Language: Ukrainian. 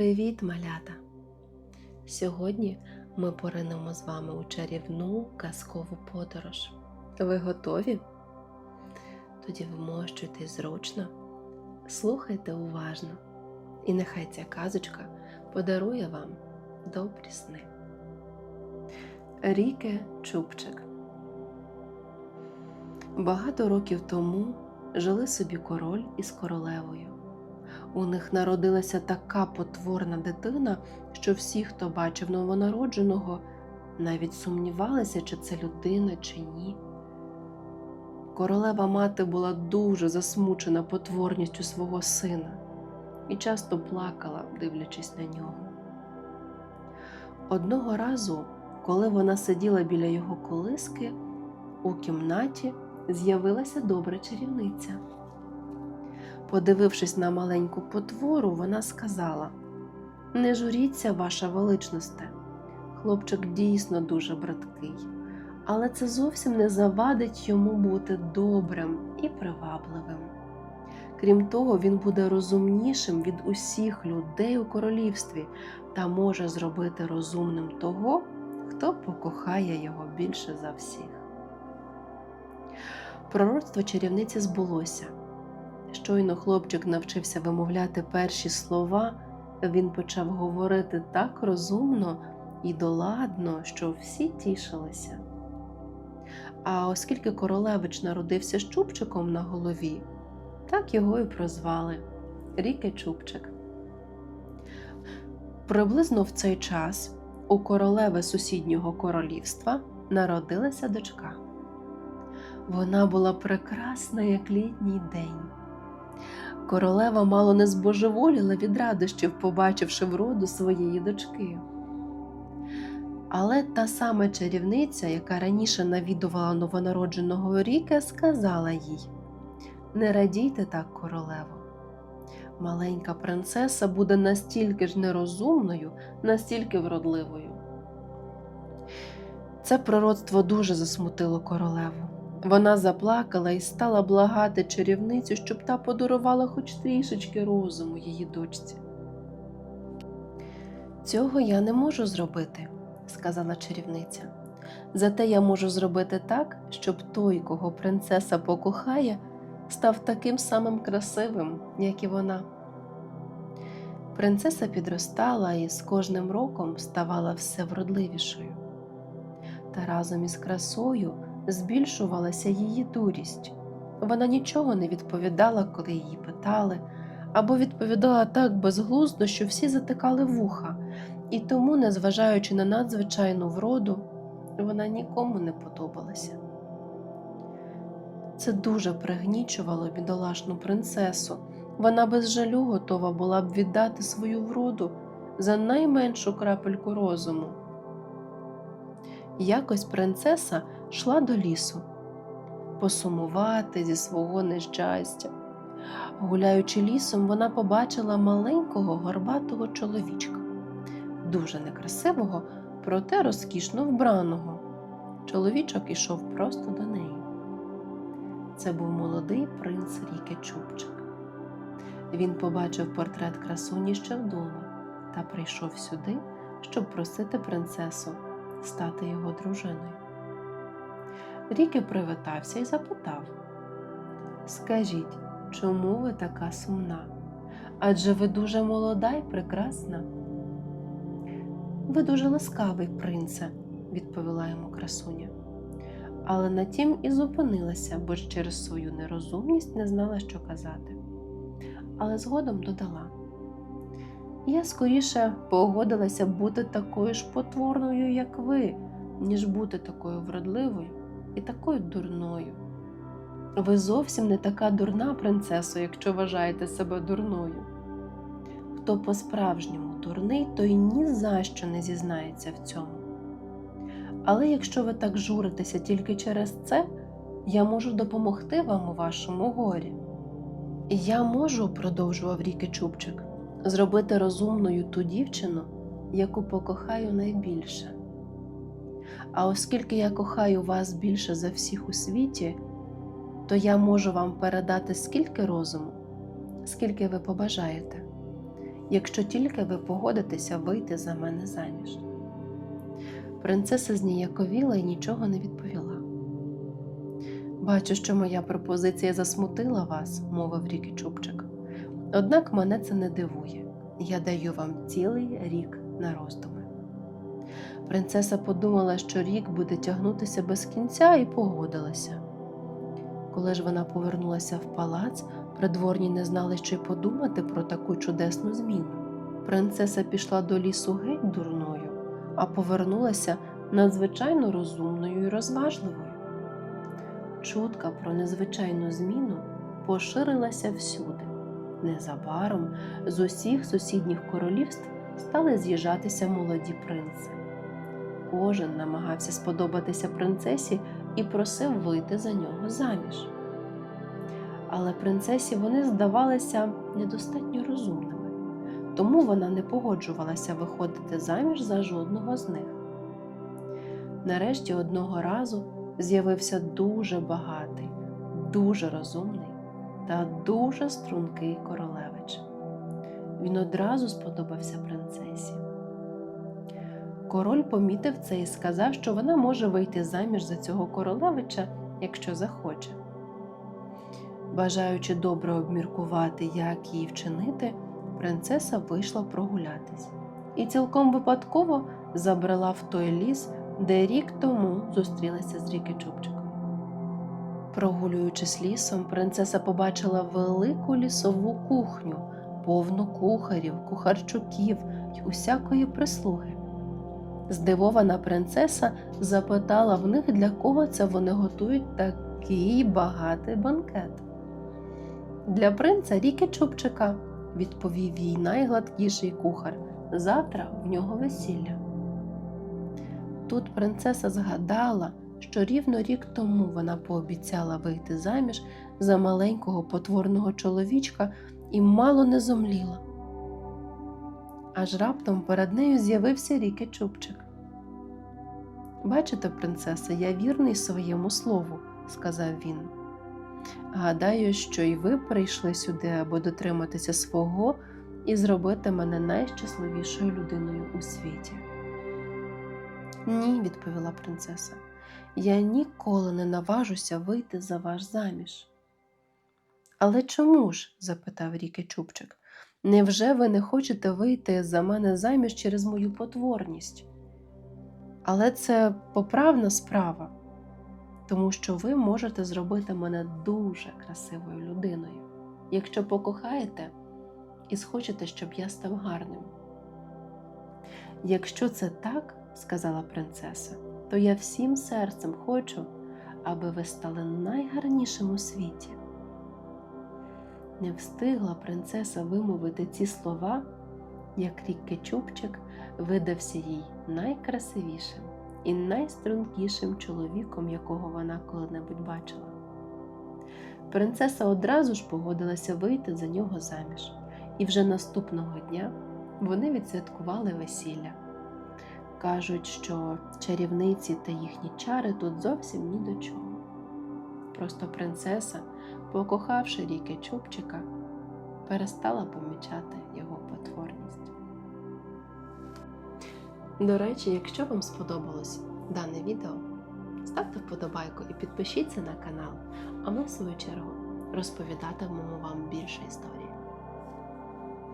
Привіт, малята! Сьогодні ми поринемо з вами у чарівну казкову подорож. Ви готові? Тоді вмощуйтесь зручно, слухайте уважно, і нехай ця казочка подарує вам добрі сни. Ріке Чубчик Багато років тому жили собі король із королевою. У них народилася така потворна дитина, що всі, хто бачив новонародженого, навіть сумнівалися, чи це людина, чи ні. Королева мати була дуже засмучена потворністю свого сина і часто плакала, дивлячись на нього. Одного разу, коли вона сиділа біля його колиски, у кімнаті з'явилася добра чарівниця. Подивившись на маленьку потвору, вона сказала: Не журіться, ваша величносте. Хлопчик дійсно дуже браткий, але це зовсім не завадить йому бути добрим і привабливим. Крім того, він буде розумнішим від усіх людей у королівстві та може зробити розумним того, хто покохає його більше за всіх. Пророцтво чарівниці збулося. Щойно хлопчик навчився вимовляти перші слова, він почав говорити так розумно і доладно, що всі тішилися. А оскільки королевич народився з чубчиком на голові, так його і прозвали Ріке Чубчик. Приблизно в цей час у королеви сусіднього королівства народилася дочка. Вона була прекрасна, як літній день. Королева мало не збожеволіла від радощів, побачивши вроду своєї дочки. Але та сама чарівниця, яка раніше навідувала новонародженого Ріка, сказала їй: Не радійте так, королево. Маленька принцеса буде настільки ж нерозумною, настільки вродливою. Це пророцтво дуже засмутило королеву. Вона заплакала і стала благати чарівницю, щоб та подарувала хоч трішечки розуму її дочці. Цього я не можу зробити, сказала чарівниця. Зате я можу зробити так, щоб той, кого принцеса покохає, став таким самим красивим, як і вона. Принцеса підростала і з кожним роком ставала все вродливішою. Та разом із красою збільшувалася її дурість. Вона нічого не відповідала, коли її питали, або відповідала так безглуздо, що всі затикали вуха, і тому, незважаючи на надзвичайну вроду, вона нікому не подобалася. Це дуже пригнічувало бідолашну принцесу. Вона без жалю готова була б віддати свою вроду за найменшу крапельку розуму. Якось принцеса йшла до лісу посумувати зі свого нещастя. Гуляючи лісом, вона побачила маленького горбатого чоловічка, дуже некрасивого, проте розкішно вбраного. Чоловічок ішов просто до неї. Це був молодий принц Ріке Чубчик. Він побачив портрет красуні ще вдома та прийшов сюди, щоб просити принцесу стати його дружиною. Ріки привітався і запитав Скажіть, чому ви така сумна? Адже ви дуже молода й прекрасна. Ви дуже ласкавий, принце, відповіла йому красуня. Але на тім і зупинилася, бо ж через свою нерозумність не знала, що казати. Але згодом додала: Я скоріше погодилася бути такою ж потворною, як ви, ніж бути такою вродливою і такою дурною. Ви зовсім не така дурна, принцесо, якщо вважаєте себе дурною. Хто по-справжньому дурний, той ні за що не зізнається в цьому. Але якщо ви так журитеся тільки через це, я можу допомогти вам у вашому горі. Я можу, продовжував Ріки Чубчик, зробити розумною ту дівчину, яку покохаю найбільше. А оскільки я кохаю вас більше за всіх у світі, то я можу вам передати скільки розуму, скільки ви побажаєте. якщо тільки ви погодитеся вийти за мене заміж. Принцеса зніяковіла і нічого не відповіла. Бачу, що моя пропозиція засмутила вас, мовив Рікі Чубчик. Однак мене це не дивує. Я даю вам цілий рік на роздуми. Принцеса подумала, що рік буде тягнутися без кінця, і погодилася. Коли ж вона повернулася в палац, придворні не знали, що й подумати про таку чудесну зміну. Принцеса пішла до лісу геть дурною, а повернулася надзвичайно розумною і розважливою. Чутка про незвичайну зміну поширилася всюди. Незабаром з усіх сусідніх королівств стали з'їжджатися молоді принци. Кожен намагався сподобатися принцесі і просив вийти за нього заміж. Але принцесі вони здавалися недостатньо розумними, тому вона не погоджувалася виходити заміж за жодного з них. Нарешті одного разу з'явився дуже багатий, дуже розумний та дуже стрункий королевич. Він одразу сподобався принцесі. Король помітив це і сказав, що вона може вийти заміж за цього королевича, якщо захоче. Бажаючи добре обміркувати, як її вчинити, принцеса вийшла прогулятись і цілком випадково забрела в той ліс, де рік тому зустрілася з Ріки Чубчиком. Прогулюючись лісом, принцеса побачила велику лісову кухню, повну кухарів, кухарчуків й усякої прислуги. Здивована принцеса запитала в них, для кого це вони готують такий багатий банкет. Для принца Ріки Чубчика, відповів їй найгладкіший кухар. Завтра в нього весілля. Тут принцеса згадала, що рівно рік тому вона пообіцяла вийти заміж за маленького потворного чоловічка і мало не зомліла. Аж раптом перед нею з'явився Ріки Чубчик. Бачите, принцеса, я вірний своєму слову, сказав він. Гадаю, що й ви прийшли сюди, аби дотриматися свого і зробити мене найщасливішою людиною у світі. Ні, відповіла принцеса, я ніколи не наважуся вийти за ваш заміж. Але чому ж? запитав Ріки Чубчик. Невже ви не хочете вийти за мене заміж через мою потворність? Але це поправна справа, тому що ви можете зробити мене дуже красивою людиною, якщо покохаєте і схочете, щоб я став гарним. Якщо це так, сказала принцеса, то я всім серцем хочу, аби ви стали найгарнішим у світі. Не встигла принцеса вимовити ці слова, як рікки Чубчик видався їй найкрасивішим і найстрункішим чоловіком, якого вона коли-небудь бачила. Принцеса одразу ж погодилася вийти за нього заміж, і вже наступного дня вони відсвяткували весілля. Кажуть, що чарівниці та їхні чари тут зовсім ні до чого. Просто принцеса, покохавши ріки Чубчика, перестала помічати його потворність. До речі, якщо вам сподобалось дане відео, ставте вподобайку і підпишіться на канал, а ми, в свою чергу, розповідатимемо вам більше історій.